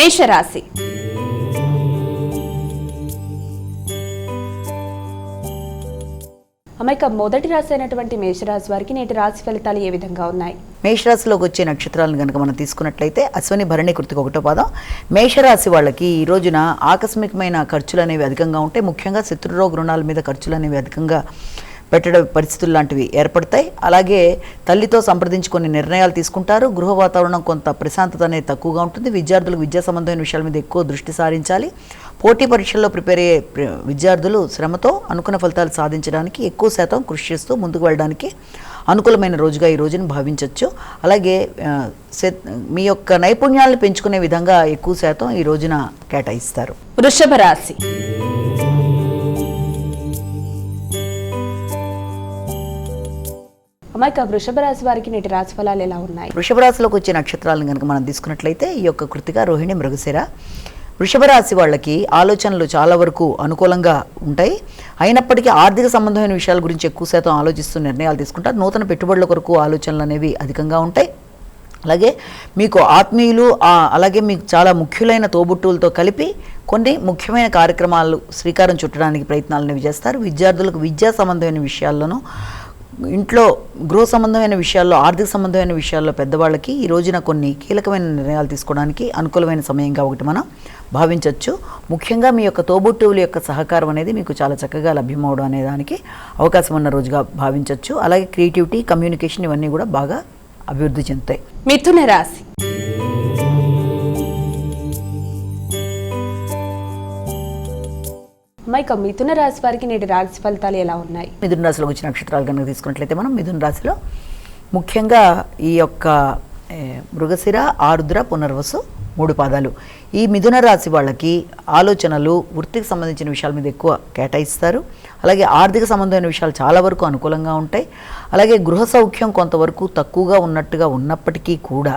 మేషరాశి. అమ్మాయిక మొదటి రాశి అయినటువంటి మేషరాశి వారికి నేటి రాశి ఫలితాలు ఏ విధంగా ఉన్నాయి? మేషరాశిలోకి వచ్చే నక్షత్రాలను కనుక మనం తీసుకున్నట్లయితే అశ్వని భరణి కృతికి ఒకటో పాదం. మేషరాశి వాళ్ళకి ఈ రోజున ఆకస్మికమైన ఖర్చులు అనేవి అధికంగా ఉంటాయి ముఖ్యంగా శత్రురోగ రుణాల మీద ఖర్చులు అనేవి అధికంగా పెట్టడం పరిస్థితులు లాంటివి ఏర్పడతాయి. అలాగే తల్లితో సంప్రదించి కొన్ని నిర్ణయాలు తీసుకుంటారు. గృహ వాతావరణం కొంత ప్రశాంతత అనేది తక్కువగా ఉంటుంది. విద్యార్థులకు విద్యా సంబంధమైన విషయాల మీద ఎక్కువ దృష్టి సారించాలి. పోటీ పరీక్షల్లో ప్రిపేర్ అయ్యే విద్యార్థులు శ్రమతో అనుకున్న ఫలితాలు సాధించడానికి ఎక్కువ శాతం కృషి చేస్తూ ముందుకు వెళ్ళడానికి అనుకూలమైన రోజుగా ఈ రోజును భావించవచ్చు అలాగే మీ యొక్క నైపుణ్యాలను పెంచుకునే విధంగా ఎక్కువ శాతం ఈ రోజున కేటాయిస్తారు. వృషభ రాశి అమాయక వృషభ రాశి వారికి నేటి రాశి ఫలాలు ఎలా ఉన్నాయి? వృషభ రాశిలోకి వచ్చే నక్షత్రాలను కనుక మనం తీసుకున్నట్లయితే ఈ యొక్క కృతిక రోహిణి మృగశిర. వృషభ రాశి వాళ్ళకి ఆలోచనలు చాలా వరకు అనుకూలంగా ఉంటాయి. అయినప్పటికీ ఆర్థిక సంబంధమైన విషయాల గురించి ఎక్కువ శాతం ఆలోచిస్తూ నిర్ణయాలు తీసుకుంటారు. నూతన పెట్టుబడుల కొరకు ఆలోచనలు అనేవి అధికంగా ఉంటాయి. అలాగే మీకు ఆత్మీయులు అలాగే మీకు చాలా ముఖ్యులైన తోబుట్టువులతో కలిపి కొన్ని ముఖ్యమైన కార్యక్రమాలు శ్రీకారం చుట్టడానికి ప్రయత్నాలు అనేవి చేస్తారు. విద్యార్థులకు విద్యా సంబంధమైన విషయాల్లోనూ ఇంట్లో గృహ సంబంధమైన విషయాల్లో ఆర్థిక సంబంధమైన విషయాల్లో పెద్దవాళ్ళకి ఈ రోజున కొన్ని కీలకమైన నిర్ణయాలు తీసుకోవడానికి అనుకూలమైన సమయంగా ఒకటి మనం భావించవచ్చు ముఖ్యంగా మీ యొక్క తోబుట్టువుల యొక్క సహకారం అనేది మీకు చాలా చక్కగా లభ్యమవడం అనే దానికి అవకాశం ఉన్న రోజుగా భావించవచ్చు అలాగే క్రియేటివిటీ కమ్యూనికేషన్ ఇవన్నీ కూడా బాగా అభివృద్ధి చెందుతాయి. మిథున రాశి. మైక మిథున రాశి వారికి నేటి రాశి ఫలితాలు ఎలా ఉన్నాయి? మిథున రాశిలో వచ్చిన నక్షత్రాలు కనుక తీసుకున్నట్లయితే మనం మిథున రాశిలో ముఖ్యంగా ఈ యొక్క మృగశిర ఆరుద్ర పునర్వసు మూడు పాదాలు. ఈ మిథున రాశి వాళ్ళకి ఆలోచనలు వృత్తికి సంబంధించిన విషయాల మీద ఎక్కువ కేటాయిస్తారు. అలాగే ఆర్థిక సంబంధమైన విషయాలు చాలా వరకు అనుకూలంగా ఉంటాయి. అలాగే గృహ సౌఖ్యం కొంతవరకు తక్కువగా ఉన్నట్టుగా ఉన్నప్పటికీ కూడా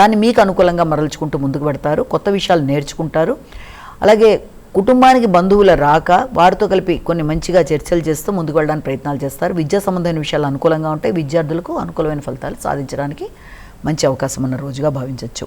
దాన్ని మీకు అనుకూలంగా మరల్చుకుంటూ ముందుకు పెడతారు. కొత్త విషయాలు నేర్చుకుంటారు. అలాగే కుటుంబానికి బంధువుల రాక వారితో కలిపి కొన్ని మంచిగా చర్చలు చేస్తూ ముందుకు వెళ్ళడానికి ప్రయత్నాలు చేస్తారు. విద్యా సంబంధమైన విషయాలు అనుకూలంగా ఉంటాయి. విద్యార్థులకు అనుకూలమైన ఫలితాలు సాధించడానికి మంచి అవకాశం ఉన్న రోజుగా భావించవచ్చు